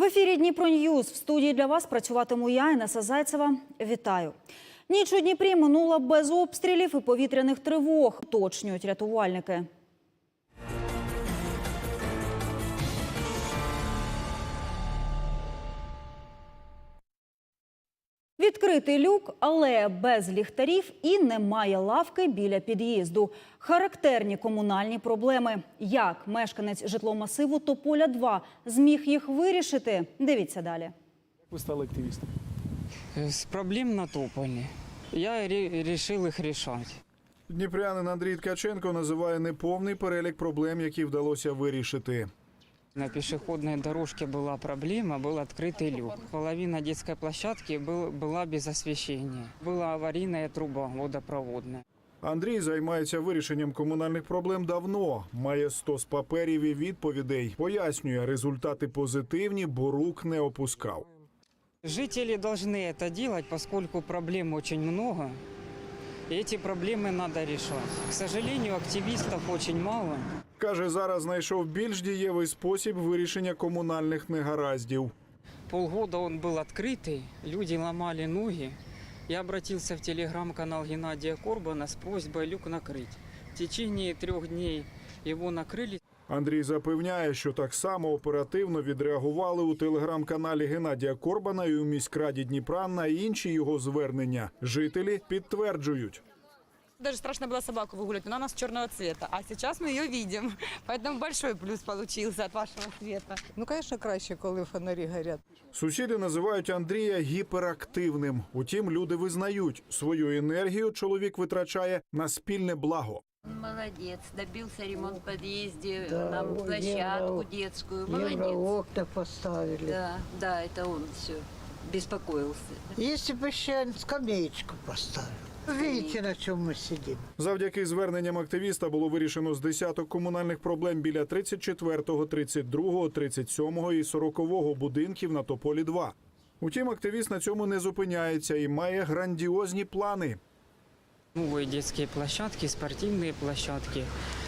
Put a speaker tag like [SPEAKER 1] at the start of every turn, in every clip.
[SPEAKER 1] В ефірі Дніпро Ньюз. В студії для вас працюватиму я, Інеса Зайцева. Вітаю. Ніч у Дніпрі минула без обстрілів і повітряних тривог, уточнюють рятувальники. Відкритий люк, але без ліхтарів і немає лавки біля під'їзду. Характерні комунальні проблеми. Як мешканець житломасиву Тополя 2 зміг їх вирішити? Дивіться далі.
[SPEAKER 2] Ви стали активістом.
[SPEAKER 3] С проблем на тополе. Я решил их решать.
[SPEAKER 4] Дніпрянин Андрій Ткаченко називає неповний перелік проблем, які вдалося вирішити.
[SPEAKER 3] На пешеходной дорожке была проблема, был открытый люк. Половина детской площадки был, была без освещения. Была аварийная труба водопроводная.
[SPEAKER 4] Андрій займається вирішенням комунальних проблем давно. Має 100 з паперів і відповідей. Пояснює, результати позитивні, бо рук не опускав.
[SPEAKER 3] Жители должны это делать, поскольку проблем очень много. И эти проблемы надо решать. К сожалению, активистов очень мало.
[SPEAKER 4] Каже, зараз знайшов більш дієвий спосіб вирішення комунальних негараздів.
[SPEAKER 3] Полгода он был открытый, люди ломали ноги. Я обратился в телеграм-канал Геннадия Корбана с просьбой люк накрыть. В течение трех дней его накрыли.
[SPEAKER 4] Андрій запевняє, що так само оперативно відреагували у телеграм-каналі Геннадія Корбана і у міськраді Дніпра на інші його звернення. Жителі підтверджують.
[SPEAKER 5] Даже страшно было собаку выгулять, но она у нас черного цвета. А сейчас мы ее видим. Поэтому большой плюс получился от вашего цвета.
[SPEAKER 6] Ну, звісно, краще, коли фонарі горять.
[SPEAKER 4] Сусіди називають Андрія гіперактивним. Утім, люди визнають, свою енергію чоловік витрачає на спільне благо.
[SPEAKER 7] Молодец, добился ремонт в подъезде,
[SPEAKER 6] Да,
[SPEAKER 7] нам
[SPEAKER 6] ой,
[SPEAKER 7] площадку
[SPEAKER 6] евро-
[SPEAKER 7] детскую. Молодец.
[SPEAKER 6] Евроокна поставили.
[SPEAKER 7] Да, да, это он все беспокоился.
[SPEAKER 6] Если бы ще скамеечку поставили. Видите, на чому ми сидимо.
[SPEAKER 4] Завдяки зверненням активіста було вирішено з десяток комунальних проблем біля 34, 32, 37 і 40 будинків на Тополі 2. Утім, активіст на цьому не зупиняється і має грандіозні плани.
[SPEAKER 3] Новые детские площадки, спортивные площадки,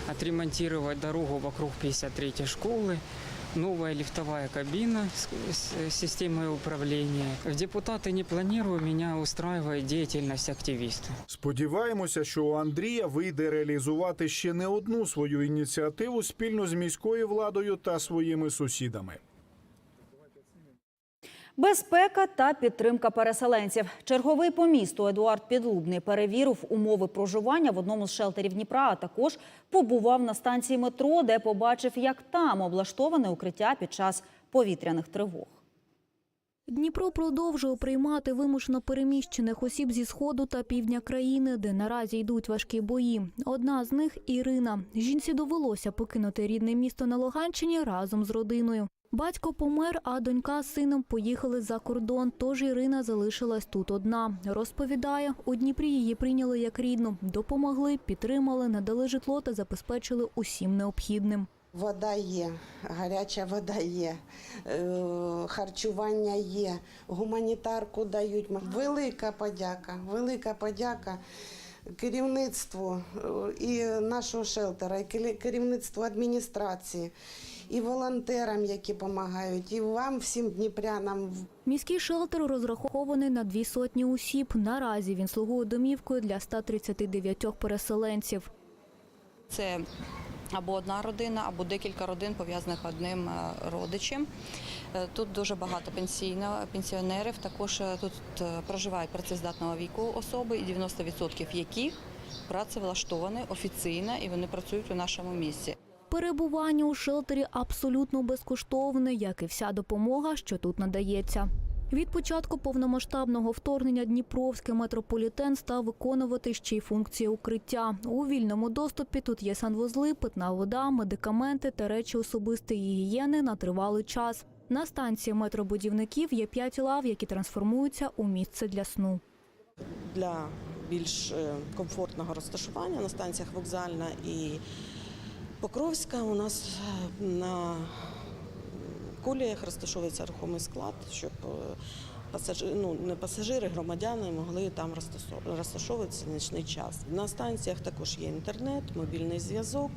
[SPEAKER 3] отремонтировать дорогу вокруг 53-й школы, новая лифтовая кабина с, с системой управления. В депутаты не планирую, меня устраивает деятельность активиста.
[SPEAKER 4] Сподіваємося, що у Андрія вийде реалізувати ще не одну свою ініціативу спільно з міською владою та своїми сусідами.
[SPEAKER 1] Безпека та підтримка переселенців. Черговий по місту Едуард Підлубний перевірив умови проживання в одному з шелтерів Дніпра, а також побував на станції метро, де побачив, як там облаштоване укриття під час повітряних тривог.
[SPEAKER 8] Дніпро продовжує приймати вимушено переміщених осіб зі сходу та півдня країни, де наразі йдуть важкі бої. Одна з них Ірина. Жінці довелося покинути рідне місто на Луганщині разом з родиною. Батько помер, а донька з сином поїхали за кордон. Тож Ірина залишилась тут одна. Розповідає, у Дніпрі її прийняли як рідну, допомогли, підтримали, надали житло та забезпечили усім необхідним.
[SPEAKER 9] Вода є, гаряча вода є, е, харчування є, гуманітарку дають. Велика подяка, велика подяка керівництву е, і нашого шелтера, і керівництву адміністрації, і волонтерам, які допомагають, і вам, всім дніпрянам.
[SPEAKER 8] Міський шелтер розрахований на дві сотні осіб. Наразі він слугує домівкою для 139 переселенців.
[SPEAKER 5] Це або одна родина, або декілька родин пов'язаних одним е, родичем. Е, Тут дуже багато пенсійно, пенсіонерів. Також е, тут е, проживають працездатного віку особи, і 90% яких працевлаштовані офіційно і вони працюють у нашому місті.
[SPEAKER 8] Перебування у шелтері абсолютно безкоштовне, як і вся допомога, що тут надається. Від початку повномасштабного вторгнення Дніпровський метрополітен став виконувати ще й функції укриття. У вільному доступі тут є санвузли, питна вода, медикаменти та речі особистої гігієни на тривалий час. На станції метробудівників є п'ять лав, які трансформуються у місце для сну.
[SPEAKER 10] для більш е, комфортного розташування на станціях вокзальна і Покровська у нас е, на коліях розташовується рухомий склад, щоб е, пасажи- ну, не пасажири, громадяни могли там розташовуватися нічний час. На станціях також є інтернет, мобільний зв'язок.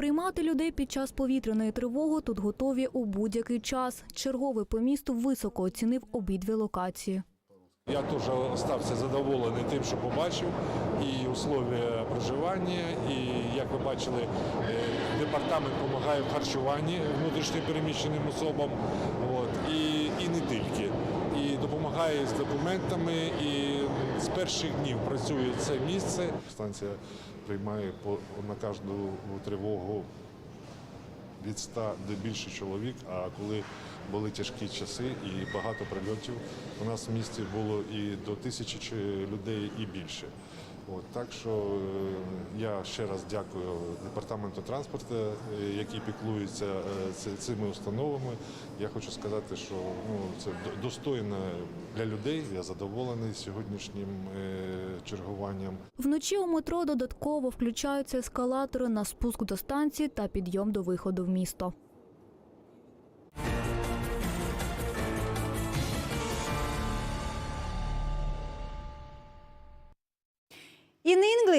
[SPEAKER 8] Приймати людей під час повітряної тривоги тут готові у будь-який час. Черговий по місту високо оцінив обидві локації.
[SPEAKER 2] Я теж стався задоволений тим, що побачив, і условия проживання, і як ви бачили, е, департамент допомагає в харчуванні внутрішньопереміщеним особам, от, і, і не тільки. І допомагає з документами, і з перших днів працює це місце. Станція приймає по, на кожну тривогу від 100 до більше чоловік. А коли були тяжкі часи і багато прильотів, у нас в місті було і до тисячі людей, і більше. От, так що е, я ще раз дякую департаменту транспорту, е, який піклується е, цими установами. Я хочу сказати, що ну, це до- достойно для людей. Я задоволений сьогоднішнім чергуванням.
[SPEAKER 8] Вночі у метро додатково включаються ескалатори на спуск до станції та підйом до виходу в місто.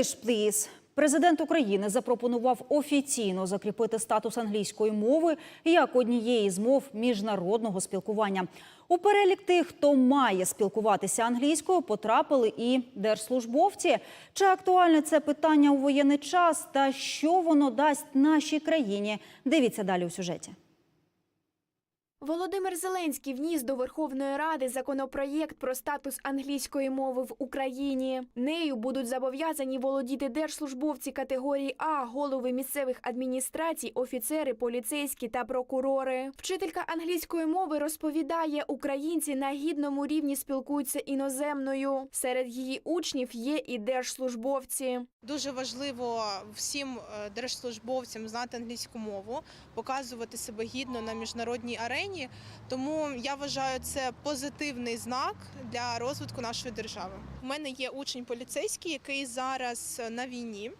[SPEAKER 1] English, please. Президент України запропонував офіційно закріпити статус англійської мови як однієї з мов міжнародного спілкування. У перелік тих, хто має спілкуватися англійською, потрапили і держслужбовці. Чи актуальне це питання у воєнний час та що воно дасть нашій країні? Дивіться далі у сюжеті.
[SPEAKER 11] Володимир Зеленський вніс до Верховної Ради законопроєкт про статус англійської мови в Україні. Нею будуть зобов'язані володіти держслужбовці категорії А, голови місцевих адміністрацій, офіцери, поліцейські та прокурори. Вчителька англійської мови розповідає, українці на гідному рівні спілкуються іноземною. Серед її учнів є і держслужбовці.
[SPEAKER 12] Дуже важливо всім е, держслужбовцям знати англійську мову, показувати себе гідно на міжнародній арені. Тому я вважаю це позитивний знак для розвитку нашої держави. У мене є учень поліцейський, який зараз на війні.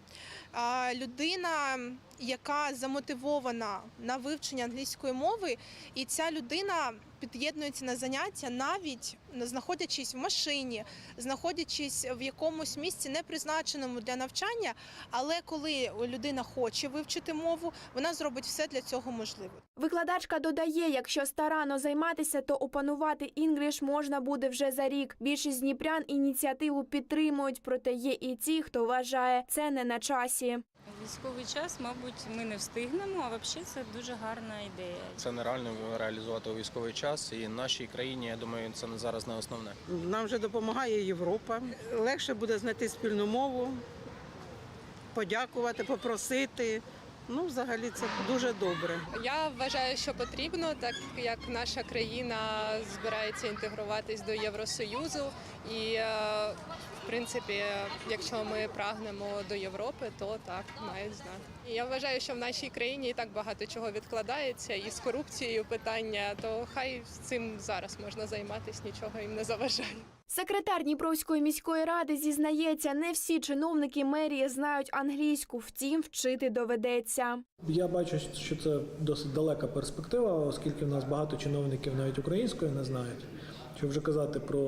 [SPEAKER 12] Людина, яка замотивована на вивчення англійської мови, і ця людина під'єднується на заняття навіть знаходячись в машині, знаходячись в якомусь місці не призначеному для навчання. Але коли людина хоче вивчити мову, вона зробить все для цього можливе.
[SPEAKER 11] Викладачка додає, якщо старанно займатися, то опанувати інгліш можна буде вже за рік. Більшість дніпрян ініціативу підтримують, проте є і ті, хто вважає це не на часі.
[SPEAKER 13] Військовий час, мабуть, ми не встигнемо, а взагалі це дуже гарна ідея.
[SPEAKER 14] Це нереально реалізувати у військовий час, і нашій країні, я думаю, це зараз не основне.
[SPEAKER 6] Нам вже допомагає Європа. Легше буде знайти спільну мову, подякувати, попросити. Ну, взагалі, це дуже добре.
[SPEAKER 12] Я вважаю, що потрібно, так як наша країна збирається інтегруватись до Євросоюзу, і е, в принципі, якщо ми прагнемо до Європи, то так мають знати. Я вважаю, що в нашій країні і так багато чого відкладається, і з корупцією питання, то хай цим зараз можна займатися, нічого їм не заважає.
[SPEAKER 11] Секретар Дніпровської міської ради зізнається, не всі чиновники мерії знають англійську, втім, вчити доведеться.
[SPEAKER 15] Я бачу, що це досить далека перспектива, оскільки в нас багато чиновників навіть українською не знають. Що вже казати про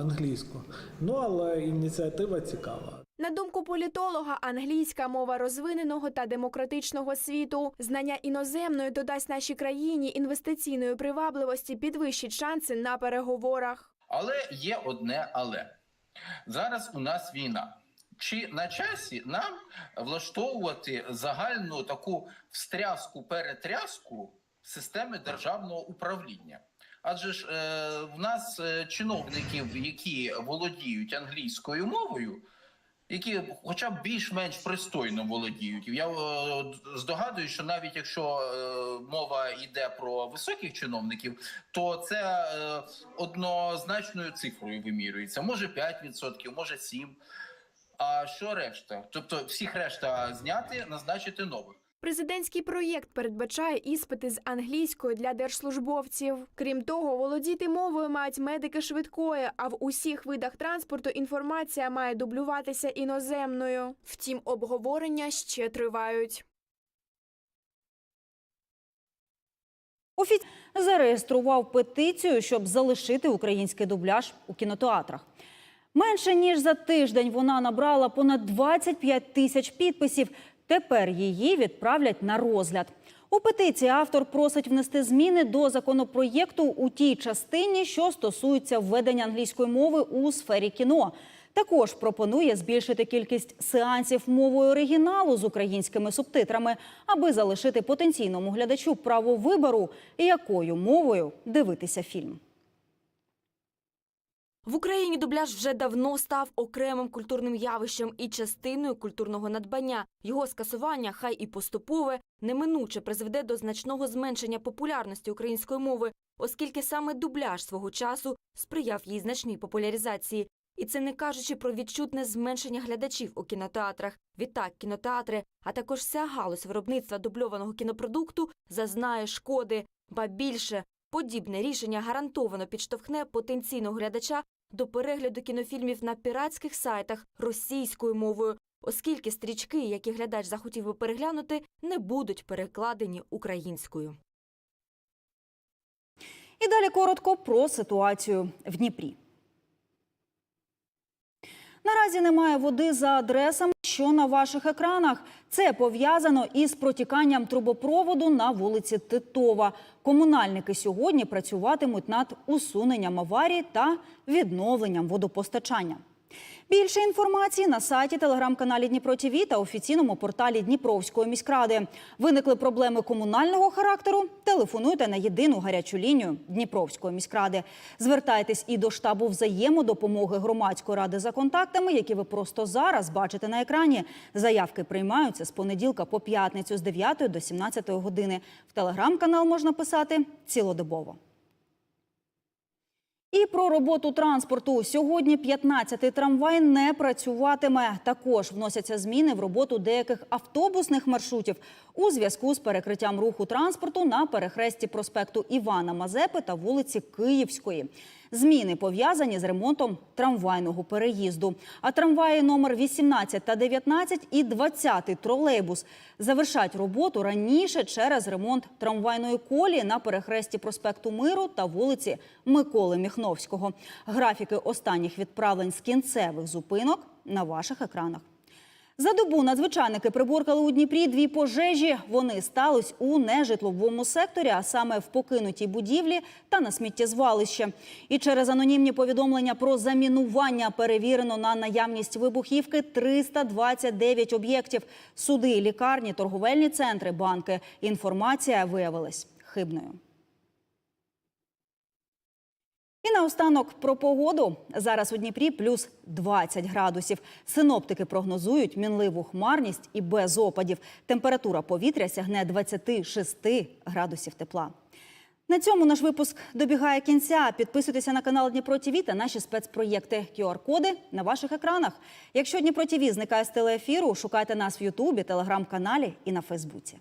[SPEAKER 15] англійську. Ну але ініціатива цікава.
[SPEAKER 11] На думку політолога, англійська мова розвиненого та демократичного світу. Знання іноземної додасть нашій країні інвестиційної привабливості, підвищить шанси на переговорах.
[SPEAKER 16] Але є одне але. Зараз у нас війна. Чи на часі нам влаштовувати загальну таку встряску перетряску системи державного управління? Адже ж е, в нас е, чиновників, які володіють англійською мовою, які хоча б більш-менш пристойно володіють. Я е, здогадую, що навіть якщо е, мова йде про високих чиновників, то це е, однозначною цифрою вимірюється. Може 5%, може 7%. А що решта? Тобто всіх решта зняти, назначити нових.
[SPEAKER 11] Президентський проєкт передбачає іспити з англійської для держслужбовців. Крім того, володіти мовою мають медики швидкої, а в усіх видах транспорту інформація має дублюватися іноземною. Втім, обговорення ще тривають.
[SPEAKER 1] Офіц зареєстрував петицію, щоб залишити український дубляж у кінотеатрах. Менше ніж за тиждень вона набрала понад 25 тисяч підписів. Тепер її відправлять на розгляд. У петиції автор просить внести зміни до законопроєкту у тій частині, що стосується введення англійської мови у сфері кіно. Також пропонує збільшити кількість сеансів мовою оригіналу з українськими субтитрами, аби залишити потенційному глядачу право вибору, якою мовою дивитися фільм.
[SPEAKER 17] В Україні дубляж вже давно став окремим культурним явищем і частиною культурного надбання. Його скасування, хай і поступове, неминуче призведе до значного зменшення популярності української мови, оскільки саме дубляж свого часу сприяв її значній популяризації. І це не кажучи про відчутне зменшення глядачів у кінотеатрах. Відтак, кінотеатри, а також вся галузь виробництва дубльованого кінопродукту зазнає шкоди. Ба більше, подібне рішення гарантовано підштовхне потенційного глядача до перегляду кінофільмів на піратських сайтах російською мовою, оскільки стрічки, які глядач захотів би переглянути, не будуть перекладені українською.
[SPEAKER 1] І далі коротко про ситуацію в Дніпрі. Наразі немає води за адресами, що на ваших екранах. Це пов'язано із протіканням трубопроводу на вулиці Титова. Комунальники сьогодні працюватимуть над усуненням аварії та відновленням водопостачання. Більше інформації на сайті телеграм-каналі Дніпро ТІВІ та офіційному порталі Дніпровської міськради. Виникли проблеми комунального характеру? Телефонуйте на єдину гарячу лінію Дніпровської міськради. Звертайтесь і до штабу взаємодопомоги громадської ради за контактами, які ви просто зараз бачите на екрані. Заявки приймаються з понеділка по п'ятницю з 9 до 17 години. В телеграм-канал можна писати цілодобово. І про роботу транспорту. Сьогодні 15-й трамвай не працюватиме. Також вносяться зміни в роботу деяких автобусних маршрутів у зв'язку з перекриттям руху транспорту на перехресті проспекту Івана Мазепи та вулиці Київської. Зміни пов'язані з ремонтом трамвайного переїзду. А трамваї номер 18 та 19 і 20 тролейбус завершать роботу раніше через ремонт трамвайної колії на перехресті проспекту Миру та вулиці Миколи Міхновського. Графіки останніх відправлень з кінцевих зупинок на ваших екранах. За добу надзвичайники приборкали у Дніпрі дві пожежі. Вони стались у нежитловому секторі, а саме в покинутій будівлі та на сміттєзвалище. І через анонімні повідомлення про замінування перевірено на наявність вибухівки 329 об'єктів. Суди, лікарні, торговельні центри, банки. Інформація виявилась хибною. І наостанок про погоду. Зараз у Дніпрі плюс 20 градусів. Синоптики прогнозують мінливу хмарність і без опадів. Температура повітря сягне 26 градусів тепла. На цьому наш випуск добігає кінця. Підписуйтеся на канал Дніпро ТІВІ та наші спецпроєкти. QR-коди на ваших екранах. Якщо Дніпро ТІВІ зникає з телеефіру, шукайте нас в Ютубі, телеграм-каналі і на Фейсбуці.